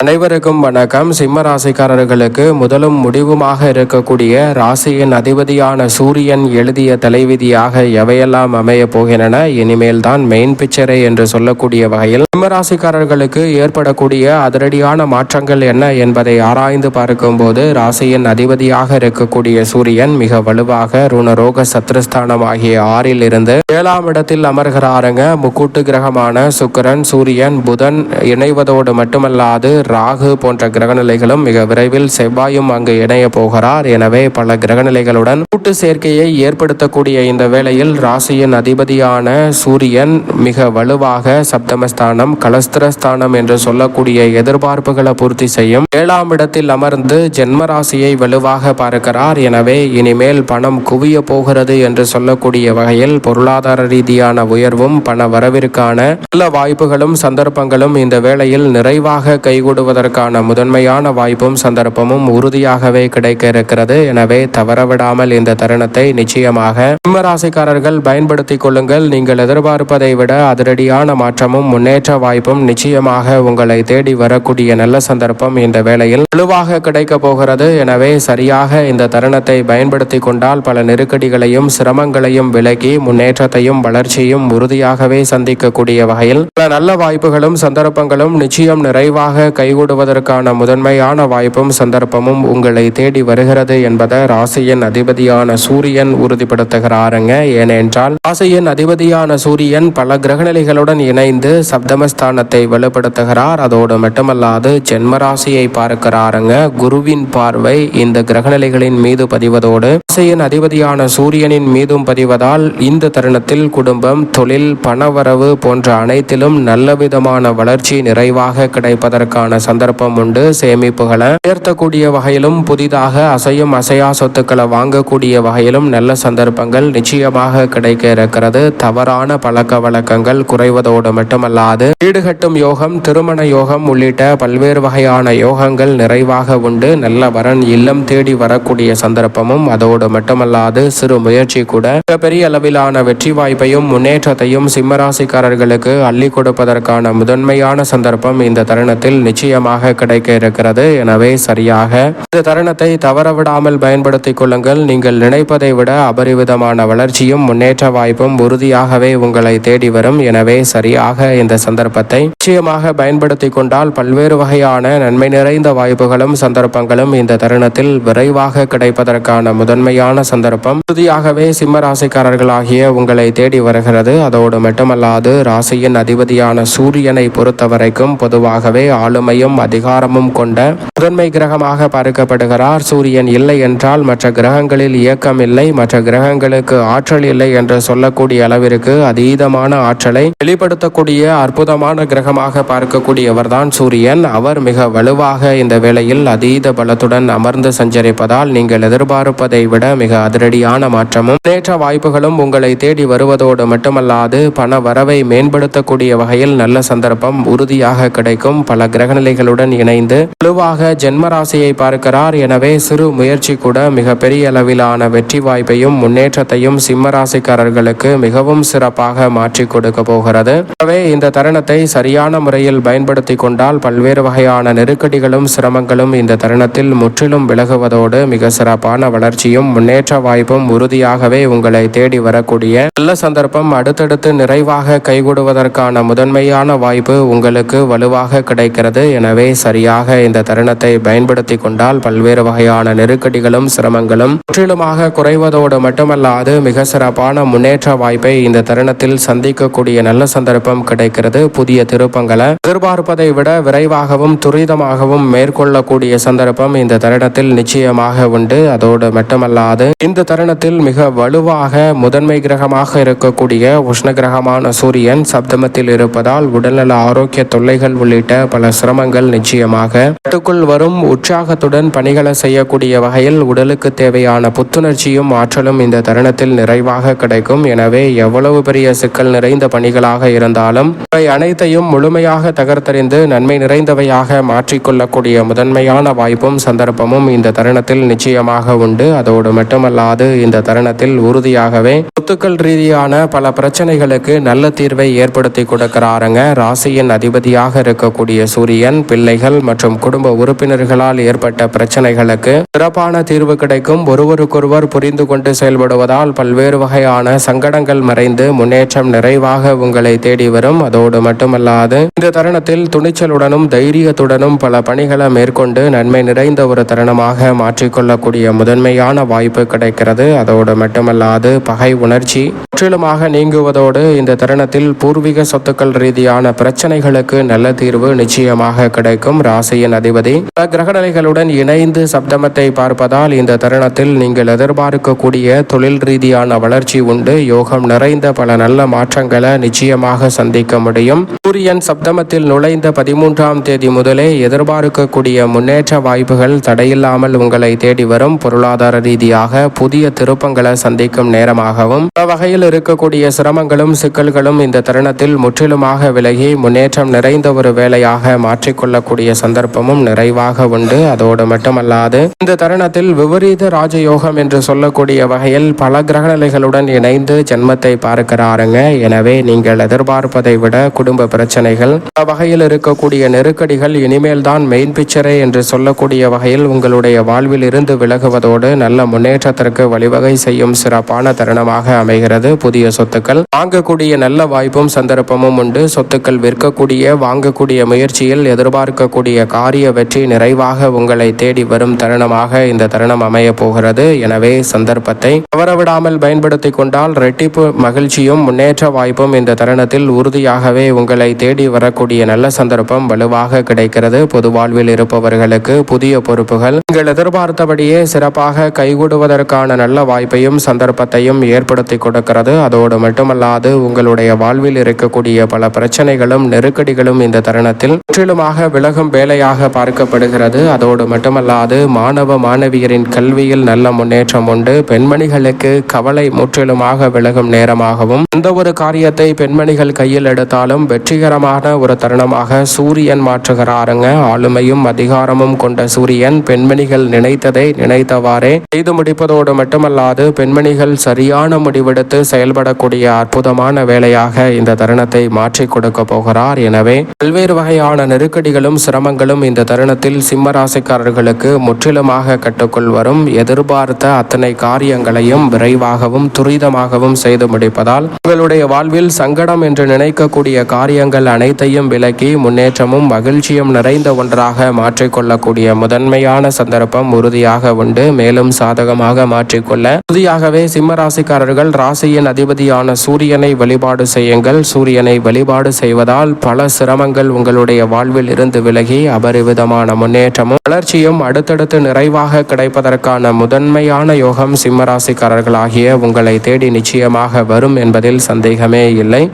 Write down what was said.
அனைவருக்கும் வணக்கம். சிம்ம ராசிக்காரர்களுக்கு முதலும் முடிவுமாக இருக்கக்கூடிய ராசியின் அதிபதியான சூரியன் எழுதிய தலைவிதியாக எவையெல்லாம் அமைய போகின்றன இனிமேல் தான் மெயின் பிக்சரே என்று சொல்லக்கூடிய வகையில் சிம்ம ராசிக்காரர்களுக்கு ஏற்படக்கூடிய அதிரடியான மாற்றங்கள் என்ன என்பதை ஆராய்ந்து பார்க்கும்போது ராசியின் அதிபதியாக இருக்கக்கூடிய சூரியன் மிக வலுவாக ருணரோக சத்ருஸ்தானம் ஆகிய ஆறில் இருந்து ஏழாம் இடத்தில் அமர்கிறாருங்க. முக்கூட்டு கிரகமான சுக்கரன் சூரியன் புதன் இணைவதோடு மட்டுமல்லாது ராகு போன்ற கிரகநிலைகளும் மிக விரைவில் செவ்வாயும் அங்கு இணைய போகிறார். எனவே பல கிரகநிலைகளுடன் கூட்டு சேர்க்கையை ஏற்படுத்தக்கூடிய இந்த வேளையில் ராசியின் அதிபதியான சூரியன் மிக வலுவாக சப்தமஸ்தானம் கலஸ்திரஸ்தானம் என்று சொல்லக்கூடிய எதிர்பார்ப்புகளை பூர்த்தி செய்யும் ஏழாம் இடத்தில் அமர்ந்து ஜென்ம ராசியை வலுவாக பார்க்கிறார். எனவே இனிமேல் பணம் குவிய போகிறது என்று சொல்லக்கூடிய வகையில் பொருளாதார ரீதியான உயர்வும் பண வரவிற்கான நல்ல வாய்ப்புகளும் சந்தர்ப்பங்களும் இந்த வேளையில் நிறைவாக கைகூடுவதற்கான முதன்மையான வாய்ப்பும் சந்தர்ப்பமும் உறுதியாகவே கிடைக்க இருக்கிறது எனவே தவறவிடாமல் இந்த தருணத்தை நிச்சயமாக சிம்மராசிக்காரர்கள் பயன்படுத்திக் கொள்ளுங்கள். நீங்கள் எதிர்பார்ப்பதை விட அதிரடியான மாற்றமும் முன்னேற்ற வாய்ப்பும் நிச்சயமாக உங்களை தேடி வரக்கூடிய நல்ல சந்தர்ப்பம் இந்த வேளையில் வலுவாக கிடைக்க போகிறது. எனவே சரியாக இந்த தருணத்தை பயன்படுத்தி கொண்டால் பல நெருக்கடிகளையும் சிரமங்களையும் விலகி முன்னேற்றத்தையும் வளர்ச்சியும் உறுதியாகவே சந்திக்கக்கூடிய வகையில் பல நல்ல வாய்ப்புகளும் சந்தர்ப்பங்களும் நிச்சயம் நிறைவாக கை கைகூடுவதற்கான முதன்மையான வாய்ப்பும் சந்தர்ப்பமும் உங்களை தேடி வருகிறது என்பதை ராசியின் அதிபதியான சூரியன் உறுதிப்படுத்துகிறாருங்க. ஏனென்றால் ராசியின் அதிபதியான சூரியன் பல கிரகநிலைகளுடன் இணைந்து சப்தமஸ்தானத்தை வலுப்படுத்துகிறார். அதோடு மட்டுமல்லாது ஜென்மராசியை பார்க்கிறாருங்க. குருவின் பார்வை இந்த கிரகநிலைகளின் மீது பதிவதோடு ராசியின் அதிபதியான சூரியனின் மீதும் பதிவதால் இந்த தருணத்தில் குடும்பம் தொழில் பணவரவு போன்ற அனைத்திலும் நல்ல விதமான வளர்ச்சி நிறைவாக கிடைப்பதற்கான சந்தர்ப்பம் உண்டு சேமிப்புகளை. உயர்த்தக்கூடிய வகையிலும் புதிதாக அசையும் அசையா சொத்துக்களை வாங்கக்கூடிய வகையிலும் நல்ல சந்தர்ப்பங்கள் நிச்சயமாக கிடைக்க இருக்கிறது. தவறான பழக்க வழக்கங்கள் குறைவதோடு மட்டுமல்லாது வீடு கட்டும் யோகம் திருமண யோகம் உள்ளிட்ட பல்வேறு வகையான யோகங்கள் நிறைவாக உண்டு. நல்ல வரன் இல்லம் தேடி வரக்கூடிய சந்தர்ப்பமும் அதோடு மட்டுமல்லாது சிறு முயற்சி கூட. மிகப்பெரிய அளவிலான வெற்றி வாய்ப்பையும் முன்னேற்றத்தையும் சிம்மராசிக்காரர்களுக்கு அள்ளி கொடுப்பதற்கான முதன்மையான சந்தர்ப்பம் இந்த தருணத்தில் நிச்சயமாக கிடைக்க இருக்கிறது. எனவே சரியாக. இந்த தருணத்தை தவறவிடாமல் பயன்படுத்திக் கொள்ளுங்கள். நீங்கள் நினைப்பதை விட அபரிவிதமான வளர்ச்சியும் முன்னேற்ற வாய்ப்பும் உறுதியாகவே உங்களை தேடி வரும். எனவே சரியாக இந்த சந்தர்ப்பத்தை நிச்சயமாக பயன்படுத்திக் கொண்டால் பல்வேறு வகையான நன்மை நிறைந்த வாய்ப்புகளும் சந்தர்ப்பங்களும் இந்த தருணத்தில் விரைவாக கிடைப்பதற்கான முதன்மையான சந்தர்ப்பம். உறுதியாகவே சிம்ம ராசிக்காரர்களாகிய உங்களை தேடி வருகிறது. அதோடு மட்டுமல்லாது ராசியின் அதிபதியான சூரியனை பொறுத்தவரைக்கும் பொதுவாகவே ஆளுமையும் அதிகாரமும் கொண்ட முதன்மை கிரகமாக பார்க்கப்படுகிறார். சூரியன் இல்லை என்றால் மற்ற கிரகங்களில் இயக்கம் இல்லை. மற்ற கிரகங்களுக்கு ஆற்றல் இல்லை என்று சொல்லக்கூடிய அளவிற்கு அதீதமான ஆற்றலை வெளிப்படுத்தக்கூடிய அற்புதமான கிரகமாக பார்க்கக்கூடியவர் தான் சூரியன். அவர் மிக வலுவாக இந்த வேளையில் அதீத பலத்துடன் அமர்ந்து சஞ்சரிப்பதால் நீங்கள் எதிர்பார்ப்பதை விட மிக அதிரடியான மாற்றமும் முன்னேற்ற வாய்ப்புகளும் உங்களை தேடி வருவதோடு மட்டுமல்லாது பண வரவை மேம்படுத்தக்கூடிய வகையில் நல்ல சந்தர்ப்பம் உறுதியாக கிடைக்கும். பல கிரகநிலைகளுடன் இணைந்து வலுவாக ஜென்மராசியை பார்க்கிறார். எனவே சிறு முயற்சி கூட மிகப்பெரிய அளவிலான வெற்றி வாய்ப்பையும் முன்னேற்றத்தையும் சிம்மராசிக்காரர்களுக்கு மிகவும் சிறப்பாக மாற்றி கொடுக்க போகிறது. எனவே இந்த தருணத்தை சரியான முறையில் பயன்படுத்தி கொண்டால் பல்வேறு வகையான நெருக்கடிகளும் சிரமங்களும் இந்த தருணத்தில் முற்றிலும் விலகுவதோடு மிக சிறப்பான வளர்ச்சியும் முன்னேற்ற வாய்ப்பும் உறுதியாகவே உங்களை தேடி வரக்கூடிய நல்ல சந்தர்ப்பம் அடுத்தடுத்து நிறைவாக கைகூடுவதற்கான முதன்மையான வாய்ப்பு உங்களுக்கு வலுவாக கிடைக்கிறது. எனவே சரியாக இந்த தருணத்தை பயன்படுத்தி கொண்டால் பல்வேறு வகையான நெருக்கடிகளும் சிரமங்களும் முற்றிலுமாக குறைவதோடு மட்டுமல்லாது மிக சிறப்பான முன்னேற்ற வாய்ப்பை இந்த தருணத்தில் சந்திக்கக்கூடிய நல்ல சந்தர்ப்பம் கிடைக்கிறது. புதிய திருப்பங்களை எதிர்பார்ப்பதை விட விரைவாகவும் துரிதமாகவும் மேற்கொள்ளக்கூடிய சந்தர்ப்பம் இந்த தருணத்தில் நிச்சயமாக உண்டு. அதோடு மட்டுமல்லாது இந்த தருணத்தில் மிக வலுவாக முதன்மை கிரகமாக இருக்கக்கூடிய உஷ்ண கிரகமான சூரியன் சப்தமத்தில் இருப்பதால் உடல்நல ஆரோக்கிய தொல்லைகள் உள்ளிட்ட பல சிரமங்கள் நிச்சயமாக. கட்டுக்குள் வரும் உற்சாகத்துடன் பணிகளை செய்யக்கூடிய வகையில் உடலுக்கு தேவையான புத்துணர்ச்சியும் ஆற்றலும் இந்த தருணத்தில் நிறைவாக கிடைக்கும். எனவே எவ்வளவு பெரிய சிக்கல் நிறைந்த பணிகளாக இருந்தாலும் இவை அனைத்தையும் முழுமையாக தகர்த்தறிந்து நன்மை நிறைந்தவையாக மாற்றிக்கொள்ளக்கூடிய முதன்மையான வாய்ப்பும் சந்தர்ப்பமும் இந்த தருணத்தில் நிச்சயமாக உண்டு. அதோடு மட்டுமல்லாது இந்த தருணத்தில் உறுதியாகவே சொத்துக்கள் ரீதியான பல பிரச்சனைகளுக்கு நல்ல தீர்வை ஏற்படுத்தி கொடுக்கிறாருங்க. ராசியின் அதிபதியாக இருக்கக்கூடிய சூரியன் பிள்ளைகள் மற்றும் குடும்ப உறுப்பினர்களால் ஏற்பட்ட பிரச்சனைகளுக்கு சிறப்பான தீர்வு கிடைக்கும். ஒருவருக்கொருவர் புரிந்து கொண்டு செயல்படுவதால் பல்வேறு வகையான சங்கடங்கள் மறைந்து முன்னேற்றம் நிறைவாக உங்களை தேடி வரும். அதோடு மட்டுமல்லாது இந்த தருணத்தில் துணிச்சலுடனும் தைரியத்துடனும் பல பணிகளை மேற்கொண்டு நன்மை நிறைந்த ஒரு தருணமாக மாற்றிக்கொள்ளக்கூடிய முதன்மையான வாய்ப்பு கிடைக்கிறது. அதோடு மட்டுமல்லாது பகை உணர்ச்சி. முற்றிலுமாக நீங்குவதோடு இந்த தருணத்தில் பூர்வீக சொத்துக்கள் ரீதியான பிரச்சனைகளுக்கு நல்ல தீர்வு நிச்சயமாக கிடைக்கும் ராசியின் அதிபதி. கிரகநிலைகளுடன் இணைந்து சப்தமத்தை பார்ப்பதால் இந்த தருணத்தில் நீங்கள் எதிர்பார்க்கக்கூடிய தொழில் ரீதியான வளர்ச்சி உண்டு. யோகம் நிறைந்த பல நல்ல மாற்றங்களை நிச்சயமாக சந்திக்க முடியும். சூரியன் சப்தமத்தில் நுழைந்த பதிமூன்றாம் தேதி முதலே எதிர்பார்க்கக்கூடிய முன்னேற்ற வாய்ப்புகள் தடையில்லாமல் உங்களை தேடி வரும். பொருளாதார ரீதியாக புதிய திருப்பங்களை சந்திக்கும் நேரமாகவும் பல வகையில் இருக்கக்கூடிய சிரமங்களும் சிக்கல்களும் இந்த தருணத்தில் முற்றிலுமாக விலகி முன்னேற்றம் நிறைந்த ஒரு வேலையாக மாற்றிக்கொள்ளக்கூடிய சந்தர்ப்பமும் நிறைவாக உண்டு. அதோடு மட்டுமல்லாது இந்த தருணத்தில் விபரீத ராஜயோகம் என்று சொல்லக்கூடிய வகையில் பல கிரகநிலைகளுடன் இணைந்து ஜென்மத்தை பார்க்கிறாருங்க. எனவே நீங்கள் எதிர்பார்ப்பதை விட குடும்ப பிரச்சனைகள் பல வகையில் இருக்கக்கூடிய நெருக்கடிகள் இனிமேல் தான் மெயின் பிக்சரே என்று சொல்லக்கூடிய வகையில் உங்களுடைய வாழ்வில் இருந்து விலகுவதோடு நல்ல முன்னேற்றத்திற்கு வழிவகை செய்யும் சிறப்பான தருணமாக அமைகிறது. புதிய சொத்துக்கள். வாங்கக்கூடிய நல்ல வாய்ப்பும் சந்தர்ப்பமும் உண்டு. சொத்துக்கள் விற்கக்கூடிய வாங்கக்கூடிய முயற்சியில் எதிர்பார்க்கக்கூடிய காரிய வெற்றி நிறைவாக உங்களை தேடி வரும் தருணமாக இந்த தருணம் அமைய போகிறது. எனவே சந்தர்ப்பத்தை தவறவிடாமல் பயன்படுத்திக் கொண்டால் ரெட்டிப்பு மகிழ்ச்சியும் முன்னேற்ற வாய்ப்பும் இந்த தருணத்தில் உறுதியாகவே உங்களை தேடி வரக்கூடிய நல்ல சந்தர்ப்பம் வலுவாக கிடைக்கிறது. பொது வாழ்வில் இருப்பவர்களுக்கு புதிய பொறுப்புகள். நீங்கள் எதிர்பார்த்தபடியே சிறப்பாக கைகூடுவதற்கான நல்ல வாய்ப்பையும் சந்தர்ப்பத்தையும் ஏற்படுத்தி கொடுக்கிறது. அதோடு மட்டுமல்லாது உங்களுடைய வாழ்வில் இருக்கக்கூடிய பல பிரச்சனைகளும் நெருக்கடிகளும் இந்த தருணத்தில் முற்றிலுமாக விலகும் வேலையாக பார்க்கப்படுகிறது. அதோடு மட்டுமல்லாது மாணவ மாணவியரின் கல்வியில் நல்ல முன்னேற்றம் உண்டு. பெண்மணிகளுக்கு கவலை முற்றிலுமாக விலகும் நேரமாகவும் எந்த ஒரு காரியத்தை பெண்மணிகள் கையில் எடுத்தாலும் வெற்றிகரமான ஒரு தருணமாக சூரியன் மாற்றுகிறாருங்க. ஆளுமையும் அதிகாரமும் கொண்ட சூரியன் பெண்மணிகள் நினைத்ததை நினைத்தவாறே செய்து முடிப்பதோடு மட்டுமல்லாது பெண்மணிகள் சரியான முடிவெடுத்து செயல்படக்கூடிய அற்புதமான வேலையாக இந்த தருணத்தை மாற்றி கொடுக்க போகிறார். எனவே பல்வேறு வகையான நெருக்கடிகளும் சிரமங்களும் இந்த தருணத்தில் சிம்ம ராசிக்காரர்களுக்கு முற்றிலுமாக கட்டுக்குள் வரும். எதிர்பார்த்த அத்தனை காரியங்களையும் விரைவாகவும் துரிதமாகவும் செய்து முடிப்பதால் உங்களுடைய வாழ்வில் சங்கடம் என்று நினைக்கக்கூடிய காரியங்கள் அனைத்தையும் விலக்கி முன்னேற்றமும் மகிழ்ச்சியும் நிறைந்த ஒன்றாக மாற்றிக்கொள்ளக்கூடிய முதன்மையான சந்தர்ப்பம் உறுதியாக உண்டு. மேலும் சாதகமாக மாற்றிக்கொள்ள உறுதியாகவே சிம்ம ராசிக்காரர்கள் ராசியின் அதிபதியான சூரியனை வழிபாடு செய்யுங்கள். சூரியனை வழிபாடு செய்வதால் பல சிரமங்கள் உங்களுடைய வாழ்வில் இருந்து விலகி அபரிவிதமான முன்னேற்றமும் வளர்ச்சியும் அடுத்தடுத்து நிறைவாக கிடைப்பதற்கான முதன்மையான யோகம் சிம்மராசிக்காரர்களாகிய உங்களை தேடி நிச்சயமாக வரும் என்பதில் சந்தேகமே இல்லை.